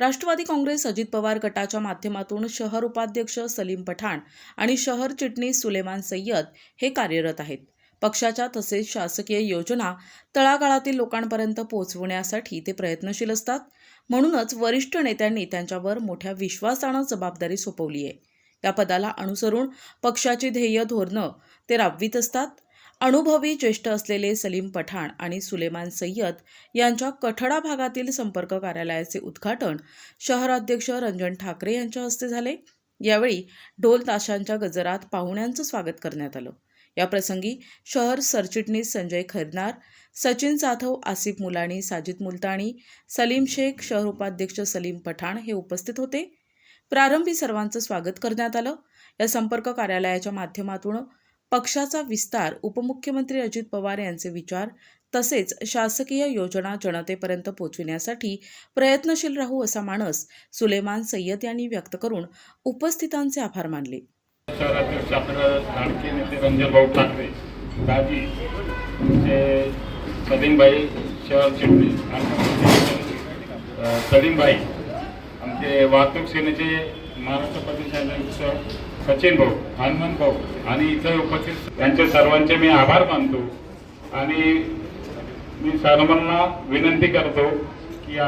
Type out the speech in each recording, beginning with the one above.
राष्ट्रवादी काँग्रेस अजित पवार गटाच्या माध्यमातून शहर उपाध्यक्ष सलीम पठाण आणि शहर चिटणीस सुलेमान सय्यद हे कार्यरत आहेत. पक्षाच्या तसेच शासकीय योजना तळागाळातील लोकांपर्यंत पोहोचवण्यासाठी ते प्रयत्नशील असतात. म्हणूनच वरिष्ठ नेत्यांनी त्यांच्यावर मोठ्या विश्वासानं जबाबदारी सोपवली आहे. या पदाला अनुसरून पक्षाची ध्येय धोरणं ते राबवित असतात. अनुभवी ज्येष्ठ असलेले सलीम पठाण आणि सुलेमान सय्यद यांच्या कठडा भागातील संपर्क कार्यालयाचे उद्घाटन शहराध्यक्ष रंजन ठाकरे यांच्या हस्ते झाले. यावेळी ढोल ताशांच्या गजरात पाहुण्यांचं स्वागत करण्यात आलं. याप्रसंगी शहर सरचिटणीस संजय खैरनार सचिन जाधव आसिफ मुलाणी साजिद मुलताणी सलीम शेख शहर उपाध्यक्ष सलीम पठाण हे उपस्थित होते. प्रारंभी सर्वांचं स्वागत करण्यात आलं. या संपर्क कार्यालयाच्या माध्यमातून पक्षाचा विस्तार उपमुख्यमंत्री अजित पवार यांचे विचार तसेच शासकीय योजना जनतेपर्यंत पोचविण्यासाठी प्रयत्नशील राहू असा मानस सुलेमान सय्यद यांनी व्यक्त करून उपस्थितांचे आभार मानले. शहराध्यक्ष आपलं लाडके नेते रंजन भाऊ ठाकरे दाजी ते सलीमबाई शहर चिटणीस आणि सलीमबाई आमचे वाहतूक सेनेचे महाराष्ट्र प्रदेशाध्यक्ष सचिन भाऊ हनुमान भाऊ आणि इतर उपस्थित त्यांचे सर्वांचे मी आभार मानतो आणि मी सर्वांना विनंती करतो की या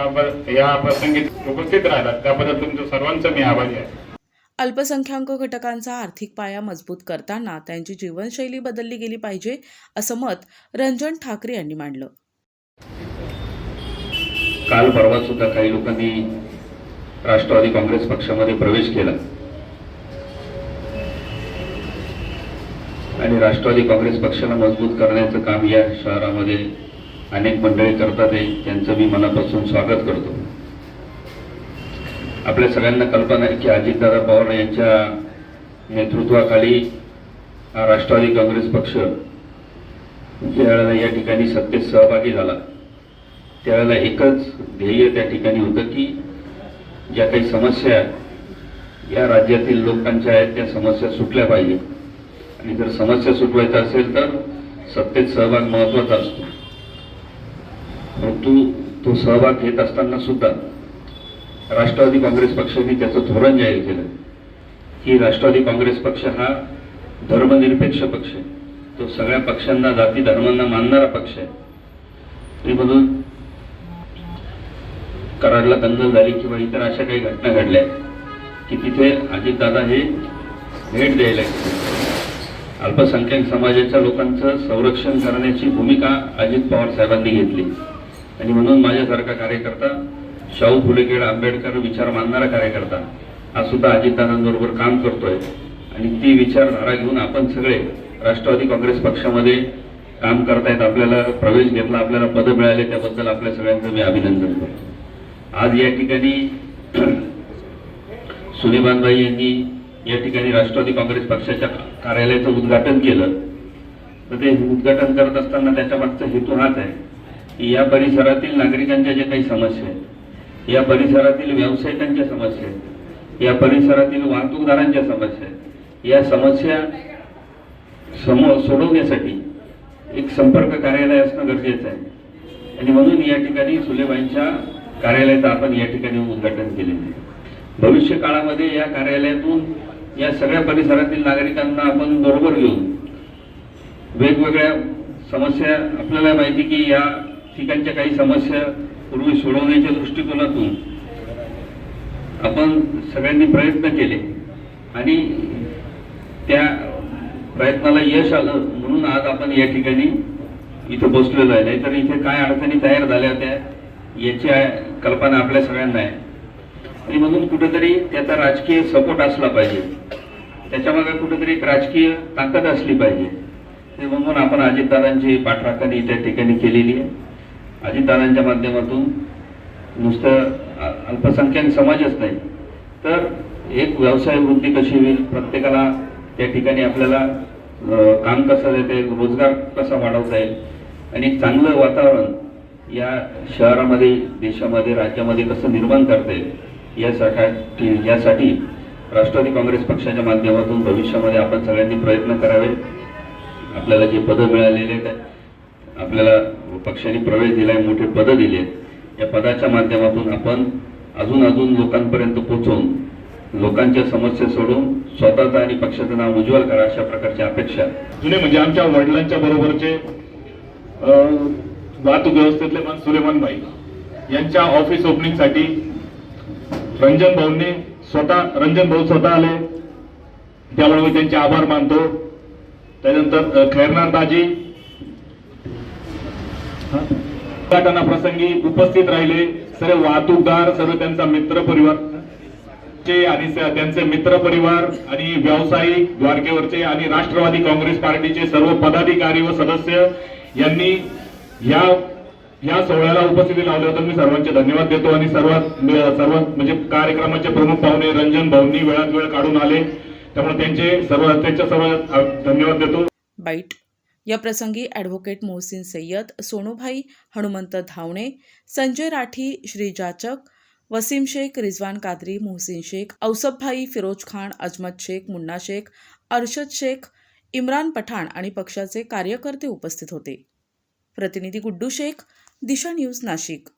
या प्रसंगी उपस्थित राहिला त्याबद्दल तुमच्या सर्वांचं मी आभारी आहे. अल्पसंख्याक घटकांचा आर्थिक पाया मजबूत करताना त्यांची जीवनशैली बदलली गेली पाहिजे असं मत रंजन ठाकरे यांनी मांडलं. काल परवा सुद्धा काही लोकांनी राष्ट्रवादी काँग्रेस पक्षामध्ये प्रवेश केला. आणि राष्ट्रवादी काँग्रेस पक्षाला मजबूत करण्याचं काम या शहरामध्ये अनेक मंडळी करतात आहे त्यांचं मी मनापासून स्वागत करतो. आपल्या सगळ्यांना कल्पना आहे की अजितदादा पवार यांच्या नेतृत्वाखाली हा राष्ट्रवादी काँग्रेस पक्ष ज्यावेळेला या ठिकाणी सत्तेत सहभागी झाला त्यावेळेला एकच ध्येय त्या ठिकाणी होतं की ज्या काही समस्या या राज्यातील लोकांच्या आहेत त्या समस्या सुटल्या पाहिजे आणि जर समस्या सुटवायच्या असेल तर सत्तेत सहभाग महत्त्वाचा असतो. परंतु तो सहभाग घेत असताना सुद्धा राष्ट्रवादी काँग्रेस पक्षाने त्याचं धोरण जाहीर केलं. की राष्ट्रवादी काँग्रेस पक्ष हा धर्मनिरपेक्ष पक्ष आहे. तो सगळ्या पक्षांना जाती धर्मांना मानणारा पक्ष आहे. आणि म्हणून कराडला दंगल झाली किंवा इतर अशा काही घटना घडल्या की तिथे अजितदादा हे भेट द्यायला अल्पसंख्याक समाजाच्या लोकांचं संरक्षण करण्याची भूमिका अजित पवार साहेबांनी घेतली. आणि म्हणून माझ्यासारखा कार्यकर्ता शाहू फुले आंबेडकर विचार मानणारा कार्यकर्ता. हा सुद्धा अजितदादांबरोबर काम करतोय. आणि ती विचारधारा घेऊन आपण सगळे राष्ट्रवादी काँग्रेस पक्षामध्ये काम करतायत. आपल्याला प्रवेश घेतला आपल्याला पदं मिळाले त्याबद्दल आपल्या सगळ्यांचं मी अभिनंदन करतो. आज या ठिकाणी सुनेबानबाई यांनी या ठिकाणी राष्ट्रवादी काँग्रेस पक्षाच्या कार्यालयाचं उद्घाटन केलं. तर ते उद्घाटन करत असताना त्याच्या मागचा हेतू हाच आहे की या परिसरातील नागरिकांच्या ज्या काही समस्या आहेत या परिसरातील व्यावसायिकांच्या समस्या आहेत. या परिसरातील वाहतूकदारांच्या समस्या आहेत. या समस्या समोर सोडवण्यासाठी एक संपर्क कार्यालय असणं गरजेचं आहे. आणि म्हणून या ठिकाणी सुलेबाईंच्या कार्यालयाचं आपण या ठिकाणी उद्घाटन केलेलं आहे. भविष्य काळामध्ये या कार्यालयातून या सगळ्या परिसरातील नागरिकांना आपण बरोबर घेऊन वेगवेगळ्या समस्या आपल्याला माहिती की या ठिकाणच्या काही समस्या पूर्वी सोडवण्याच्या दृष्टिकोनातून आपण सगळ्यांनी प्रयत्न केले आणि त्या प्रयत्नाला यश आलं म्हणून आज आपण या ठिकाणी इथं बसलेलो आहे. नाहीतर इथे काय अडचणी तयार झाल्या होत्या याची कल्पना आपल्या सगळ्यांना आहे. आणि म्हणून कुठेतरी त्याचा राजकीय सपोर्ट असला पाहिजे. त्याच्यामागे कुठेतरी एक राजकीय ताकद असली पाहिजे. ते म्हणून आपण अजितदादांची पाठराखणी त्या ठिकाणी केलेली आहे. अजितदादांच्या माध्यमातून नुसतं अल्पसंख्याक समाजच नाही. तर एक व्यवसाय वृद्धी कशी होईल? प्रत्येकाला त्या ठिकाणी आपल्याला काम कसं देता येईल? रोजगार कसा वाढवता येईल? आणि एक चांगलं वातावरण या शहरामध्ये देशामध्ये राज्यामध्ये कसं निर्माण करता येईल? यासाठी यासाठी राष्ट्रवादी काँग्रेस पक्षाच्या माध्यमातून भविष्यामध्ये आपण सगळ्यांनी प्रयत्न करावे. आपल्याला जे पदं मिळालेले आहेत आपल्याला पक्षाने प्रवेश दिलाय मोठे पदं दिले. आहेत या पदाच्या माध्यमातून आपण अजून अजून लोकांपर्यंत पोहोचून लोकांच्या समस्या सोडून स्वतःचं आणि पक्षाचं नाव उज्ज्वल करा अशा प्रकारची अपेक्षा. जुने म्हणजे आमच्या वडिलांच्या बरोबरचे वाहतूक व्यवस्थेतले पण सुलेमान भाई यांच्या ऑफिस ओपनिंगसाठी रंजन भाऊंनी स्वतः रंजन भाऊ स्वतः आले. त्यामुळे मी त्यांचे आभार मानतो. त्यानंतर खैरनाथ दाजी उद्घाटना प्रसंगी उपस्थित राहिले सर्व वाहतूकदार सर्व त्यांचा मित्र परिवार. चे आणि त्यांचे मित्र परिवार आणि व्यावसायिक द्वारकेवरचे आणि राष्ट्रवादी काँग्रेस पार्टीचे सर्व पदाधिकारी व सदस्य यांनी या या सोहळ्याला उपस्थिती लावल्याबद्दल मी सर्वांचे धन्यवाद देतो आणि सर्वात सर्व म्हणजे कार्यक्रमाचे प्रमुख पाहुणे रंजन भाऊंनी वेळात वेळ काढून आले. त्यामुळे त्यांचे सर्व त्यांच्या सर्व धन्यवाद देतो. बाईट. या प्रसंगी ॲडव्होकेट मोहसिन सय्यद सोनूभाई हनुमंत धावणे संजय राठी श्री जाचक वसीम शेख रिजवान कादरी मोहसिन शेख औसफभाई फिरोज खान अजमत शेख मुन्ना शेख अर्शद शेख इम्रान पठाण आणि पक्षाचे कार्यकर्ते उपस्थित होते. प्रतिनिधी गुड्डू शेख दिशा न्यूज नाशिक.